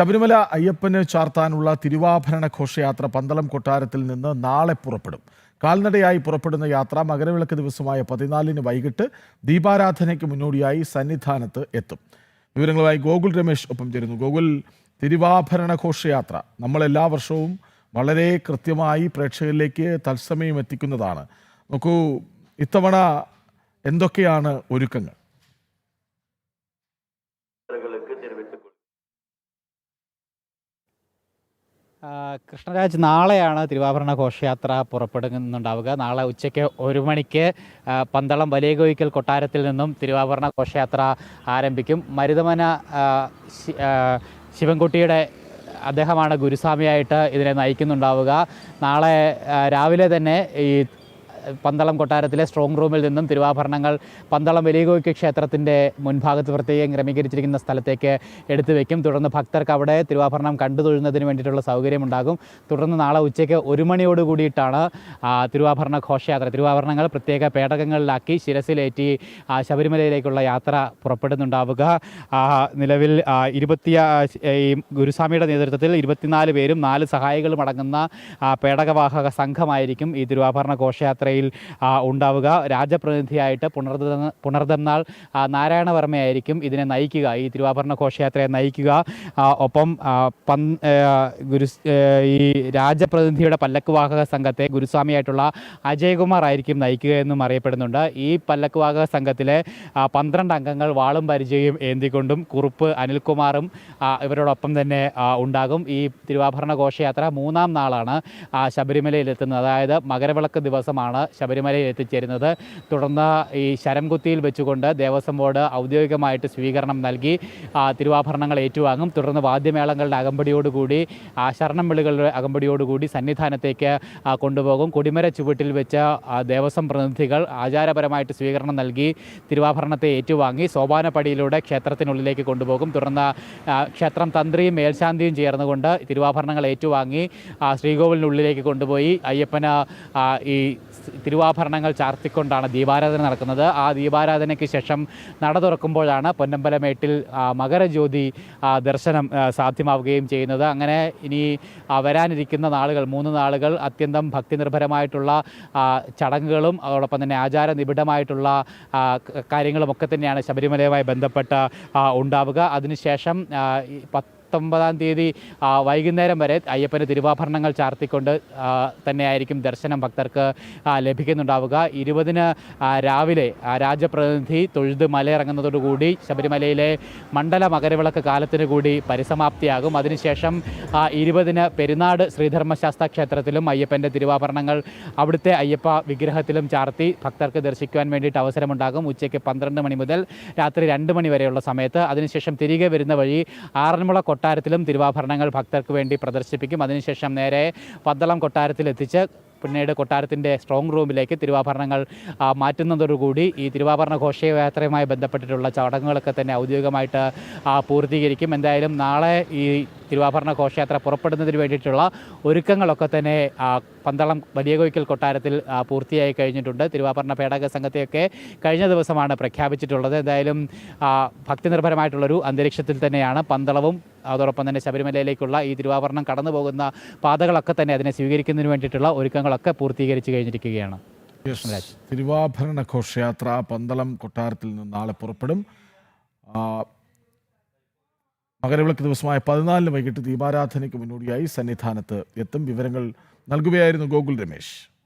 ശബരിമല അയ്യപ്പനെ ചാർത്താനുള്ള തിരുവാഭരണ ഘോഷയാത്ര പന്തളം കൊട്ടാരത്തിൽ നിന്ന് നാളെ പുറപ്പെടും. കാൽനടയായി പുറപ്പെടുന്ന യാത്ര മകരവിളക്ക് ദിവസമായ പതിനാലിന് വൈകിട്ട് ദീപാരാധനയ്ക്ക് മുന്നോടിയായി സന്നിധാനത്ത് എത്തും. വിവരങ്ങളുമായി ഗോകുൽ രമേശ് ഒപ്പം ചേരുന്നു. ഗോകുൽ തിരുവാഭരണ ഘോഷയാത്ര നമ്മൾ എല്ലാ വർഷവും വളരെ കൃത്യമായി പ്രേക്ഷകരിലേക്ക് തത്സമയം എത്തിക്കുന്നതാണ്. നോക്കൂ ഇത്തവണ എന്തൊക്കെയാണ് ഒരുക്കങ്ങൾ? കൃഷ്ണരാജ് നാളെയാണ് തിരുവാഭരണ ഘോഷയാത്ര പുറപ്പെടുന്നുണ്ടാവുക. നാളെ ഉച്ചയ്ക്ക് ഒരു മണിക്ക് പന്തളം വലിയ കോയിക്കൽ കൊട്ടാരത്തിൽ നിന്നും തിരുവാഭരണ ഘോഷയാത്ര ആരംഭിക്കും. മരുതമന ശിവൻകുട്ടിയുടെ അദ്ദേഹമാണ് ഗുരുസ്വാമിയായിട്ട് ഇതിനെ നയിക്കുന്നുണ്ടാവുക. നാളെ രാവിലെ തന്നെ ഈ പന്തളം കൊട്ടാരത്തിലെ സ്ട്രോങ് റൂമിൽ നിന്നും തിരുവാഭരണങ്ങൾ പന്തളം വലിയകോയ്ക്ക് ക്ഷേത്രത്തിന്റെ മുൻഭാഗത്ത് പ്രത്യേകം ക്രമീകരിച്ചിരിക്കുന്ന സ്ഥലത്തേക്ക് എടുത്തു വയ്ക്കും തുടർന്ന് ഭക്തർക്ക് അവിടെ തിരുവാഭരണം കണ്ടു തൊഴുന്നതിന് വേണ്ടിയിട്ടുള്ള സൗകര്യമുണ്ടാകും തുടർന്ന് നാളെ ഉച്ചയ്ക്ക് ഒരു മണിയോട് കൂടിയിട്ടാണ് തിരുവാഭരണ ഘോഷയാത്ര. തിരുവാഭരണങ്ങൾ പ്രത്യേക പേടകങ്ങളിലാക്കി ശിരസിലേറ്റി ശബരിമലയിലേക്കുള്ള യാത്ര പുറപ്പെടുന്നുണ്ടാവുക. നിലവിൽ ഇരുപത്തി ഈ ഗുരുസ്വാമിയുടെ നേതൃത്വത്തിൽ ഇരുപത്തിനാല് പേരും നാല് സഹായികളും അടങ്ങുന്ന പേടകവാഹക സംഘമായിരിക്കും ഈ തിരുവാഭരണ ഘോഷയാത്രയിൽ ആ, ഉണ്ടാവുക. രാജപ്രതിനിധിയായിട്ട് പുനർദ പുനർദന്നാൾ നാരായണവർമ്മയായിരിക്കും ഇതിനെ നയിക്കുക. ഈ തിരുവാഭരണ ഘോഷയാത്രയെ നയിക്കുക. ഒപ്പം ഗുരു ഈ രാജപ്രതിനിധിയുടെ പല്ലക്കുവാഹക സംഘത്തെ ഗുരുസ്വാമിയായിട്ടുള്ള അജയകുമാർ ആയിരിക്കും നയിക്കുക എന്നും അറിയപ്പെടുന്നുണ്ട്. ഈ പല്ലക്കുവാഹക സംഘത്തിലെ പന്ത്രണ്ട് അംഗങ്ങൾ വാളും പരിചയം ഏന്തിക്കൊണ്ടും കുറുപ്പ് അനിൽകുമാറും ഇവരോടൊപ്പം തന്നെ ഉണ്ടാകും. ഈ തിരുവാഭരണ ഘോഷയാത്ര മൂന്നാം നാളാണ് ശബരിമലയിൽ എത്തുന്നത് അതായത് മകരവിളക്ക് ദിവസമാണ്. ശബരിമലയിൽ എത്തിച്ചേരുന്നത്. തുടർന്ന് ഈ ശരംകുത്തിയിൽ വെച്ചുകൊണ്ട് ദേവസ്വം ബോർഡ് ഔദ്യോഗികമായിട്ട് സ്വീകരണം നൽകി തിരുവാഭരണങ്ങൾ ഏറ്റുവാങ്ങും. തുടർന്ന് വാദ്യമേളങ്ങളുടെ അകമ്പടിയോടുകൂടി ശരണം വിളികളുടെ അകമ്പടിയോടുകൂടി സന്നിധാനത്തേക്ക് കൊണ്ടുപോകും. കൊടിമര ചുവട്ടിൽ വെച്ച് ദേവസ്വം പ്രതിനിധികൾ ആചാരപരമായിട്ട് സ്വീകരണം നൽകി തിരുവാഭരണത്തെ ഏറ്റുവാങ്ങി സോപാനപ്പടിയിലൂടെ ക്ഷേത്രത്തിനുള്ളിലേക്ക് കൊണ്ടുപോകും. തുടർന്ന് ക്ഷേത്രം തന്ത്രിയും മേൽശാന്തിയും ചേർന്നുകൊണ്ട് തിരുവാഭരണങ്ങൾ ഏറ്റുവാങ്ങി ശ്രീകോവിലിനുള്ളിലേക്ക് കൊണ്ടുപോയി അയ്യപ്പന് ഈ തിരുവാഭരണങ്ങൾ ചാർത്തിക്കൊണ്ടാണ് ദീപാരാധന നടക്കുന്നത്. ആ ദീപാരാധനയ്ക്ക് ശേഷം നട തുറക്കുമ്പോഴാണ് പൊന്നമ്പലമേട്ടിൽ മകരജ്യോതി ദർശനം സാധ്യമാവുകയും ചെയ്യുന്നത്. അങ്ങനെ ഇനി വരാനിരിക്കുന്ന നാളുകൾ മൂന്ന് നാളുകൾ അത്യന്തം ഭക്തിനിർഭരമായിട്ടുള്ള ചടങ്ങുകളും അതോടൊപ്പം തന്നെ ആചാര നിബിഡമായിട്ടുള്ള കാര്യങ്ങളും ഒക്കെ തന്നെയാണ് ശബരിമലയുമായി ബന്ധപ്പെട്ട് ഉണ്ടാവുക. അതിനുശേഷം ഈ പത്തൊമ്പതാം തീയതി വൈകുന്നേരം വരെ അയ്യപ്പന് തിരുവാഭരണങ്ങൾ ചാർത്തിക്കൊണ്ട് തന്നെയായിരിക്കും ദർശനം ഭക്തർക്ക് ലഭിക്കുന്നുണ്ടാവുക. ഇരുപതിന് രാവിലെ രാജപ്രതിനിധി തൊഴുത് മലയിറങ്ങുന്നതോടുകൂടി ശബരിമലയിലെ മണ്ഡല മകരവിളക്ക് കാലത്തിന് കൂടി പരിസമാപ്തിയാകും. അതിനുശേഷം ഇരുപതിന് പെരുന്നാട് ശ്രീധർമ്മശാസ്ത്ര ക്ഷേത്രത്തിലും അയ്യപ്പന്റെ തിരുവാഭരണങ്ങൾ അവിടുത്തെ അയ്യപ്പ വിഗ്രഹത്തിലും ചാർത്തി ഭക്തർക്ക് ദർശിക്കുവാൻ വേണ്ടിയിട്ട് അവസരമുണ്ടാകും. ഉച്ചയ്ക്ക് പന്ത്രണ്ട് മണി മുതൽ രാത്രി രണ്ട് മണി വരെയുള്ള സമയത്ത്. അതിനുശേഷം തിരികെ വരുന്ന വഴി ആറന്മുള കൊട്ടാരത്തിലും തിരുവാഭരണങ്ങൾ ഭക്തർക്ക് വേണ്ടി പ്രദർശിപ്പിക്കും. അതിനുശേഷം നേരെ പന്തളം കൊട്ടാരത്തിൽ എത്തിച്ച് പിന്നീട് കൊട്ടാരത്തിന്റെ സ്ട്രോങ് റൂമിലേക്ക് തിരുവാഭരണങ്ങൾ മാറ്റുന്നതോടുകൂടി ഈ തിരുവാഭരണ ഘോഷയാത്രയുമായി ബന്ധപ്പെട്ടിട്ടുള്ള ചടങ്ങുകളൊക്കെ തന്നെ ഔദ്യോഗികമായിട്ട് പൂർത്തീകരിക്കും. എന്തായാലും നാളെ ഈ തിരുവാഭരണ ഘോഷയാത്ര പുറപ്പെടുന്നതിന് വേണ്ടിയിട്ടുള്ള ഒരുക്കങ്ങളൊക്കെ തന്നെ പന്തളം വലിയ കോയിക്കൽ കൊട്ടാരത്തിൽ പൂർത്തിയായി കഴിഞ്ഞിട്ടുണ്ട്. തിരുവാഭരണ പേടക സംഘത്തെയൊക്കെ കഴിഞ്ഞ ദിവസമാണ് പ്രഖ്യാപിച്ചിട്ടുള്ളത്. എന്തായാലും ഭക്തിനിർഭരമായിട്ടുള്ളൊരു അന്തരീക്ഷത്തിൽ തന്നെയാണ് പന്തളവും അതോടൊപ്പം തന്നെ ശബരിമലയിലേക്കുള്ള ഈ തിരുവാഭരണം കടന്നു പോകുന്ന പാതകളൊക്കെ തന്നെ അതിനെ സ്വീകരിക്കുന്നതിന് വേണ്ടിയിട്ടുള്ള ഒരുക്കങ്ങളൊക്കെ പൂർത്തീകരിച്ച് കഴിഞ്ഞിരിക്കുകയാണ്. തിരുവാഭരണ ഘോഷയാത്ര പന്തളം കൊട്ടാരത്തിൽ നിന്ന് നാളെ പുറപ്പെടും. മകരവിളക്ക് ദിവസമായ പതിനാലിന് വൈകിട്ട് ദീപാരാധനയ്ക്ക് മുന്നോടിയായി സന്നിധാനത്ത് എത്തും വിവരങ്ങൾ നൽകുകയായിരുന്നു ഗോകുൽ രമേശ്.